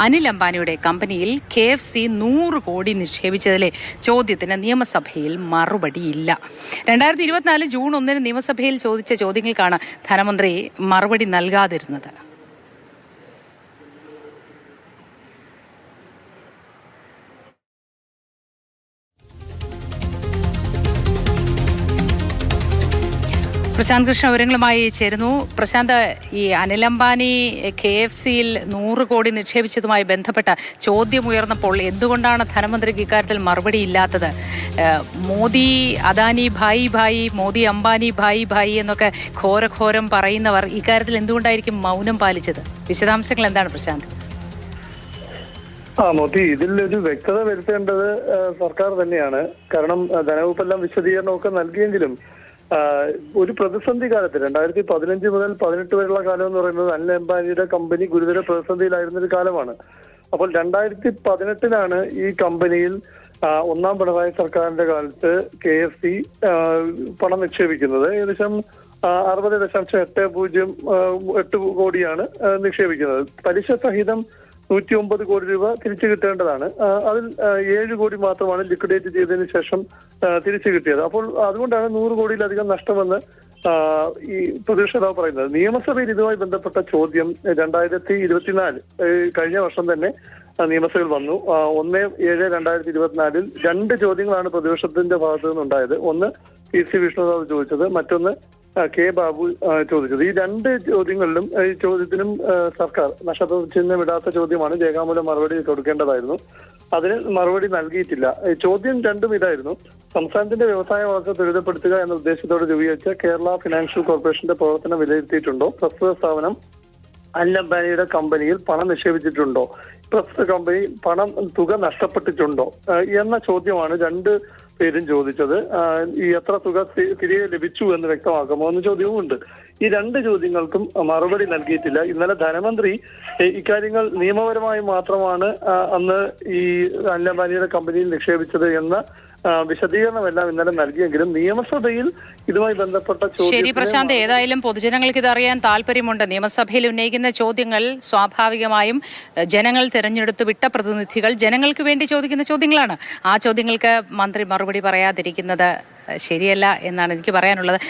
അനിൽ അംബാനിയുടെ കമ്പനിയിൽ K F C നൂറ് കോടി നിക്ഷേപിച്ചതിലെ ചോദ്യത്തിന് നിയമസഭയിൽ മറുപടിയില്ല. രണ്ടായിരത്തി ഇരുപത്തിനാല് ജൂൺ ഒന്നിന് നിയമസഭയിൽ ചോദിച്ച ചോദ്യങ്ങൾക്കാണ് ധനമന്ത്രി മറുപടി നൽകാതിരുന്നത്. പ്രശാന്ത് കൃഷ്ണ വിവരങ്ങളുമായി ചേരുന്നു. പ്രശാന്ത് ഈ അനിൽ അംബാനി കെ എഫ് സിയിൽ നൂറ് കോടി നിക്ഷേപിച്ചതുമായി ബന്ധപ്പെട്ട ചോദ്യം ഉയർന്നപ്പോൾ എന്തുകൊണ്ടാണ് ധനമന്ത്രിക്ക് ഇക്കാര്യത്തിൽ മറുപടി ഇല്ലാത്തത്? മോദി അദാനി ഭായി ഭായി മോദി അംബാനി ഭായി ഭായി എന്നൊക്കെ ഘോരഘോരം പറയുന്നവർ ഇക്കാര്യത്തിൽ എന്തുകൊണ്ടായിരിക്കും മൗനം പാലിച്ചത്? വിശദാംശങ്ങൾ എന്താണ് പ്രശാന്ത്? ആ മോദി ഇതിൽ ഒരു വ്യക്തത വരുത്തേണ്ടത് സർക്കാർ തന്നെയാണ്. കാരണം ധനവകുപ്പെല്ലാം വിശദീകരണമൊക്കെ നൽകിയെങ്കിലും ഒരു പ്രതിസന്ധി കാലത്ത് രണ്ടായിരത്തി പതിനഞ്ച് മുതൽ പതിനെട്ട് വരെയുള്ള കാലം എന്ന് പറയുന്നത് അനിൽ അംബാനിയുടെ കമ്പനി ഗുരുതര പ്രതിസന്ധിയിലായിരുന്ന ഒരു കാലമാണ്. അപ്പോൾ രണ്ടായിരത്തി പതിനെട്ടിലാണ് ഈ കമ്പനിയിൽ ഒന്നാം പിണറായി സർക്കാരിന്റെ കാലത്ത് കെ എഫ് സി പണം നിക്ഷേപിക്കുന്നത്. ഏകദേശം അറുപത് ദശാംശം എട്ട് പൂജ്യം എട്ട് കോടിയാണ് നിക്ഷേപിക്കുന്നത്. പലിശ സഹിതം നൂറ്റി ഒമ്പത് കോടി രൂപ തിരിച്ചു കിട്ടേണ്ടതാണ്. അതിൽ ഏഴ് കോടി മാത്രമാണ് ലിക്വിഡേറ്റ് ചെയ്തതിന് ശേഷം തിരിച്ചു കിട്ടിയത്. അപ്പോൾ അതുകൊണ്ടാണ് നൂറ് കോടിയിലധികം നഷ്ടമെന്ന് ഈ പ്രതിപക്ഷ നേതാവ് പറയുന്നത്. നിയമസഭയിൽ ഇതുമായി ബന്ധപ്പെട്ട ചോദ്യം രണ്ടായിരത്തി ഇരുപത്തിനാല് കഴിഞ്ഞ വർഷം തന്നെ നിയമസഭയിൽ വന്നു. ഒന്ന് ഏഴ് രണ്ടായിരത്തി ഇരുപത്തിനാലിൽ രണ്ട് ചോദ്യങ്ങളാണ് പ്രതിപക്ഷത്തിന്റെ ഭാഗത്തു നിന്നുണ്ടായത്. ഒന്ന് പി സി വിഷ്ണുനാഥ് ചോദിച്ചത്. മറ്റൊന്ന് കെ ബാബു ചോദിച്ചത്. ഈ രണ്ട് ചോദ്യങ്ങളിലും ഈ ചോദ്യത്തിനും സർക്കാർ നക്ഷത്ര ചിഹ്നം വിടാത്ത ചോദ്യമാണ് രേഖാമൂലം മറുപടി കൊടുക്കേണ്ടതായിരുന്നു. അതിന് മറുപടി നൽകിയിട്ടില്ല. ചോദ്യം രണ്ടും ഇതായിരുന്നു. സംസ്ഥാനത്തിന്റെ വ്യവസായ വളർച്ച ത്വരിതപ്പെടുത്തുക എന്ന ഉദ്ദേശത്തോടെ രൂപീകരിച്ച കേരള ഫിനാൻഷ്യൽ കോർപ്പറേഷന്റെ പ്രവർത്തനം വിലയിരുത്തിയിട്ടുണ്ടോ? പ്രസ്തുത സ്ഥാപനം അനിൽ അംബാനിയുടെ കമ്പനിയിൽ പണം നിക്ഷേപിച്ചിട്ടുണ്ടോ? പ്രസ്തുത കമ്പനി പണം തുക നഷ്ടപ്പെട്ടിട്ടുണ്ടോ? എന്ന ചോദ്യമാണ് രണ്ട് പേരും ചോദിച്ചത് ഈ എത്ര തുക തിരികെ ലഭിച്ചു എന്ന് വ്യക്തമാക്കുമോ എന്ന ചോദ്യവും ഉണ്ട് ഈ രണ്ട് ചോദ്യങ്ങൾക്കും മറുപടി നൽകിയിട്ടില്ല. ഇന്നലെ ധനമന്ത്രി ഇക്കാര്യങ്ങൾ നിയമപരമായി മാത്രമാണ് അന്ന് ഈ അനിൽ അംബാനിയുടെ കമ്പനിയിൽ നിക്ഷേപിച്ചത് എന്ന വിശദീകരണമെല്ലാം ഇന്നലെ നൽകിയെങ്കിലും നിയമസഭയിൽ ഇതുമായി ബന്ധപ്പെട്ട ശരി പ്രശാന്ത് ഏതായാലും പൊതുജനങ്ങൾക്ക് ഇത് അറിയാൻ താല്പര്യമുണ്ട്. നിയമസഭയിൽ ഉന്നയിക്കുന്ന ചോദ്യങ്ങൾ സ്വാഭാവികമായും ജനങ്ങൾ തിരഞ്ഞെടുത്ത് വിട്ട പ്രതിനിധികൾ ജനങ്ങൾക്ക് വേണ്ടി ചോദിക്കുന്ന ചോദ്യങ്ങളാണ്. ആ ചോദ്യങ്ങൾക്ക് മന്ത്രി മറുപടി പറയാതിരിക്കുന്നത് ശരിയല്ല എന്നാണ് എനിക്ക് പറയാനുള്ളത്.